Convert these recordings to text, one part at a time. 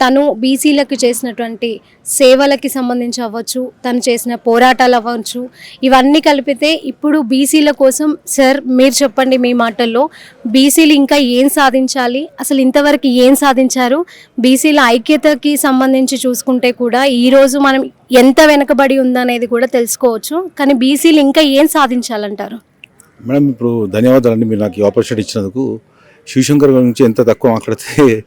తను బీసీలకు చేసినటువంటి సేవలకి సంబంధించి అవ్వచ్చు తను చేసిన పోరాటాలు అవ్వచ్చు ఇవన్నీ కలిపితే ఇప్పుడు బీసీల కోసం సార్ మీరు చెప్పండి మీ మాటల్లో బీసీలు ఇంకా ఏం సాధించాలి? అసలు ఇంతవరకు ఏం సాధించారు? బీసీల ఐక్యతకి సంబంధించి చూసుకుంటే కూడా ఈరోజు మనం ఎంత వెనకబడి ఉందనేది కూడా తెలుసుకోవచ్చు. కానీ బీసీలు ఇంకా ఏం సాధించాలంటారు? మేడం ఇప్పుడు ధన్యవాదాలండి. మీరు నాకు ఈ ఆపర్చునిటీ ఇచ్చినందుకు. శివశంకర్ గురించి ఎంత తక్కువ మాట్లాడితే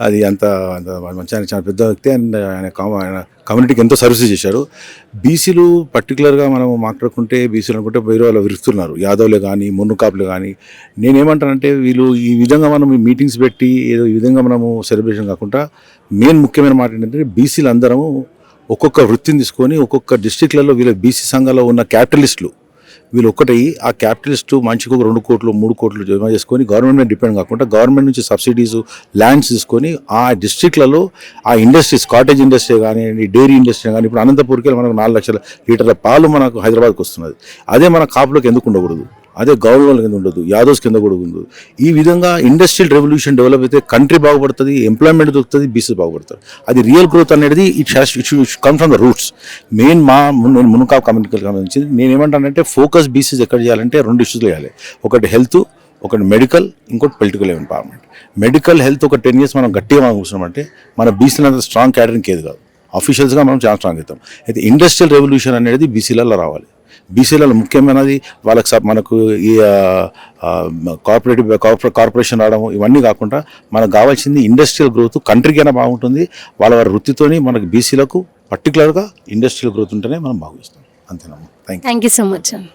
అది అంత అంత మంచి ఆయన చాలా పెద్ద వ్యక్తి. అండ్ ఆయన కామ- ఆయన కమ్యూనిటీకి ఎంతో సర్వీస్ చేశారు. బీసీలు పర్టికులర్గా మనం మాట్లాడుకుంటే బీసీలు అనుకుంటే వేరే వాళ్ళు విరుస్తున్నారు. యాదవ్లు కానీ మున్నుకాపులు కానీ నేనేమంటానంటే వీళ్ళు ఈ విధంగా మనం ఈ మీటింగ్స్ పెట్టి ఏదో ఈ విధంగా మనము సెలబ్రేషన్ కాకుండా మెయిన్ ముఖ్యమైన మాట ఏంటంటే బీసీలు అందరము ఒక్కొక్క వృత్తిని తీసుకొని ఒక్కొక్క డిస్టిక్లలో వీళ్ళ బీసీ సంఘాల్లో ఉన్న క్యాపిటలిస్టులు వీళ్ళు ఒక్కటి ఆ క్యాపిటలిస్ట్ మంచికి ఒక రెండు కోట్లు మూడు కోట్లు జమ చేసుకొని గవర్నమెంట్ మీద డిపెండ్ కాకుండా గవర్నమెంట్ నుంచి సబ్సిడీస్ ల్యాండ్స్ తీసుకొని ఆ డిస్ట్రిక్ట్లలో ఆ ఇండస్ట్రీస్ కాటేజ్ ఇండస్ట్రీ కానివ్వండి డైరీ ఇండస్ట్రీ కానీ ఇప్పుడు అనంతపూర్కి వెళ్ళి మనకు నాలుగు లక్షల లీటర్ల పాలు మనకు హైదరాబాద్కి వస్తున్నది. అదే మన కాపులకు ఎందుకు ఉండకూడదు? అదే గవర్నమెంట్ కింద ఉండదు యాదవ్స్ కింద కూడా ఉండదు. ఈ విధంగా ఇండస్ట్రియల్ రెవల్యూషన్ డెవలప్ అయితే కంట్రీ బాగుపడుతుంది ఎంప్లాయ్మెంట్ దొరుకుతుంది బీసీ బాగుపడుతుంది. అది రియల్ గ్రోత్ అనేది it it come from the roots main మా మునకా మునుకా కమ్యూనికల్ సంబంధించి నేను ఏమంటానంటే ఫోకస్ బీసీస్ ఎక్కడ చేయాలంటే రెండు ఇష్యూస్ చేయాలి. ఒకటి హెల్త్ ఒకటి మెడికల్ ఇంకోటి పొలిటికల్ ఎంపవర్మెంట్ మెడికల్ హెల్త్ ఒక టెన్ ఇయర్స్ మనం గట్టిగా మనం కూర్చున్నామంటే మన బీసీలు అంత స్ట్రాంగ్ క్యాడరింగ్ ఏది కాదు. అఫీషియల్స్గా మనం చాలా స్ట్రాంగ్ అవుతాం. అయితే ఇండస్ట్రియల్ రెవల్యూషన్ అనేది బీసీలలో రావాలి. బీసీలలో ముఖ్యమైనది వాళ్ళకి మనకు ఈ కార్పొరేటివ్ కార్పొరేషన్ రావడం ఇవన్నీ కాకుండా మనకు కావాల్సింది ఇండస్ట్రియల్ గ్రోత్ కంట్రీకి అయినా బాగుంటుంది. వాళ్ళ వారి వృత్తితోని మనకు బీసీలకు పర్టికులర్గా ఇండస్ట్రియల్ గ్రోత్ ఉంటేనే మనం బాగుస్తాం అంతేనమ్మా. Thank you thank you so much అండి